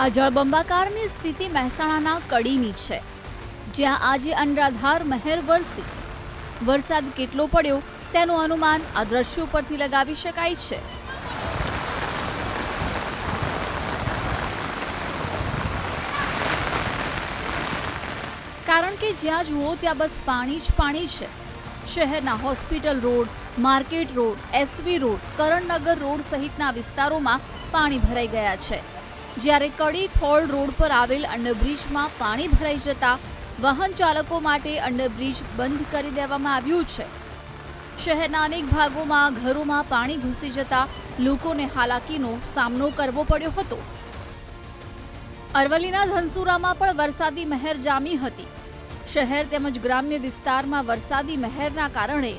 આ જળબંબાકારની સ્થિતિ મહેસાણાના કડીની છે. જ્યાં આજે અનરાધાર મહેર વરસી. વરસાદ કેટલો પડ્યો તેનું અનુમાન આ દ્રશ્યો પરથી લગાવી શકાય છે. કારણ કે જ્યાં જુઓ ત્યાં બસ પાણી જ પાણી છે. શહેરના hospital road, market road, SV road, Karannagar road સહિતના વિસ્તારોમાં પાણી ભરાઈ ગયા છે. જ્યારે કડી થોળ રોડ પર આવેલ અંડરબ્રિજમાં પાણી ભરાઈ જતા વાહન ચાલકો માટે અંડરબ્રિજ બંધ કરી દેવામાં આવ્યું છે. શહેરના અનેક ભાગોમાં ઘરોમાં પાણી ઘૂસી જતા લોકોને હાલાકીનો સામનો કરવો પડ્યો હતો. અરવલ્લીના ધનસુરામાં પણ વરસાદી મહેર જામી હતી. શહેર તેમજ ગ્રામ્ય વિસ્તારમાં વરસાદી મહેરના કારણે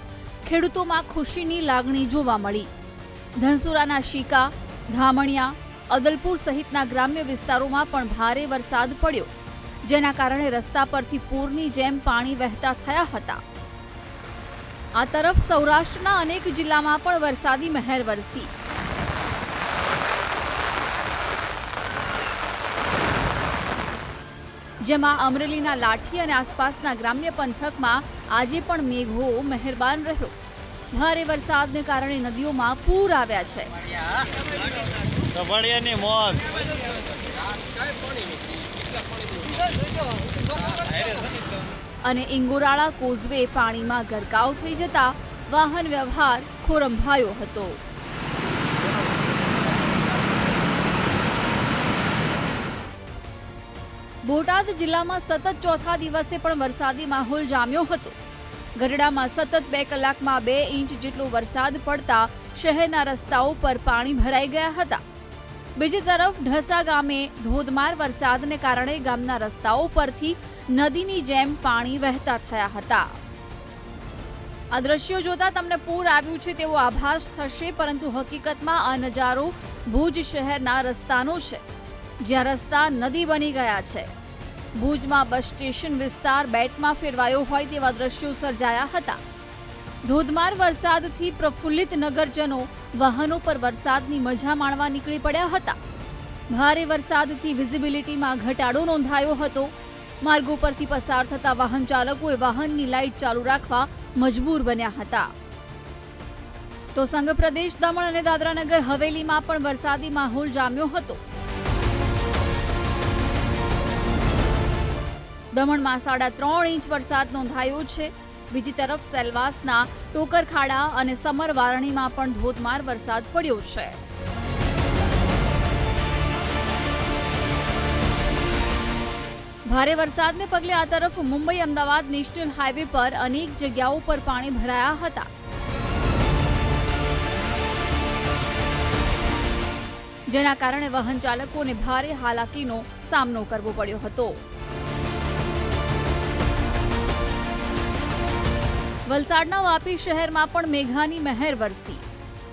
ખેડૂતોમાં ખુશીની લાગણી જોવા મળી. ધનસુરાના શીકા, ધામણિયા અદલપુર સહિતના ગ્રામ્ય વિસ્તારોમાં પણ ભારે વરસાદ પડ્યો, જેના કારણે રસ્તા પરથી પૂરની જેમ પાણી વહેતા થયા હતા. આ તરફ સૌરાષ્ટ્રના અનેક જિલ્લામાં પણ વરસાદી મહેર વરસી. જેમાં અમરેલીના લાઠી અને આસપાસના ગ્રામ્ય પંથકમાં આજે પણ મેઘો મહેરબાન રહ્યો. ભારે વરસાદને કારણે નદીઓમાં પૂર આવ્યા છે. કબડિયાની મોજ અને ઇંગોરાળા કોઝવે પાણીમાં ગરકાવ થઈ જતા વાહન વ્યવહાર ખોરંભાયો હતો. બોટાદ જિલ્લામાં સતત ચોથા દિવસે પણ વરસાદી માહોલ જામ્યો હતો. ગઢડામાં સતત બે કલાકમાં બે ઇંચ જેટલો વરસાદ પડતા શહેરના રસ્તાઓ પર પાણી ભરાઈ ગયા હતા. બીજી તરફ ઢસા ગામે ધોધમાર વરસાદને કારણે ગામના રસ્તાઓ પરથી નદીની જેમ પાણી વહેતા થયા હતા. આ દ્રશ્યો જોતા તમને પૂર આવ્યું છે તેવો આભાસ થશે, પરંતુ હકીકતમાં આ નજારો ભુજ શહેરના રસ્તાનો છે, જ્યાં રસ્તા નદી બની ગયા છે. ભુજમાં બસ સ્ટેશન વિસ્તાર બેટમાં ફેરવાયો હોય તેવા દ્રશ્યો સર્જાયા હતા. ધોધમાર વરસાદથી પ્રફુલ્લિત નગરજનો વાહનો પર વરસાદની મજા માણવા નીકળી પડ્યા હતા. ભારે વરસાદથી વિઝિબિલિટીમાં ઘટાડો નોંધાયો હતો. માર્ગો પરથી પસાર થતા વાહન ચાલકોએ વાહનની લાઇટ ચાલુ રાખવા મજબૂર બન્યા હતા. તો સંઘ પ્રદેશ દમણ અને દાદરાનગર હવેલીમાં પણ વરસાદી માહોલ જામ્યો હતો. દમણમાં સાડા ત્રણ ઇંચ વરસાદ નોંધાયો છે. બીજી તરફ સેલવાસના ટોકરખાડા અને સમર વારણીમાં પણ ધોધમાર વરસાદ પડ્યો છે. ભારે વરસાદને પગલે આ તરફ મુંબઈ, અમદાવાદ, નેશનલ હાઈવે પર અનેક જગ્યાઓ પર પાણી ભરાયા હતા. જેના કારણે વાહન ચાલકોને ભારે હાલાકીનો સામનો કરવો પડ્યો હતો. વલસાડના વાપી શહેરમાં પણ મેઘાની મહેર વરસી.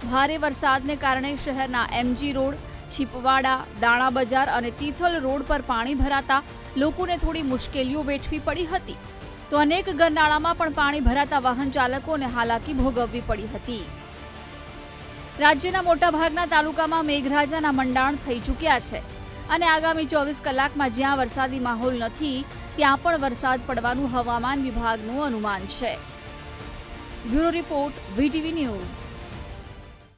ભારે વરસાદને કારણે શહેરના એમજી રોડ, છીપવાડા, દાણા બજાર અને તિથલ રોડ પર પાણી ભરાતા લોકોને થોડી મુશ્કેલીઓ વેઠવી પડી હતી. તો અનેક ગરનાળામાં પણ પાણી ભરાતા વાહન ચાલકોને હાલાકી ભોગવવી પડી હતી. રાજ્યના મોટાભાગના તાલુકામાં મેઘરાજાના મંડાણ થઈ ચૂક્યા છે અને આગામી ચોવીસ કલાકમાં જ્યાં વરસાદી માહોલ નથી, ત્યાં પણ વરસાદ પડવાનું હવામાન વિભાગનું અનુમાન છે. Bureau report VTV news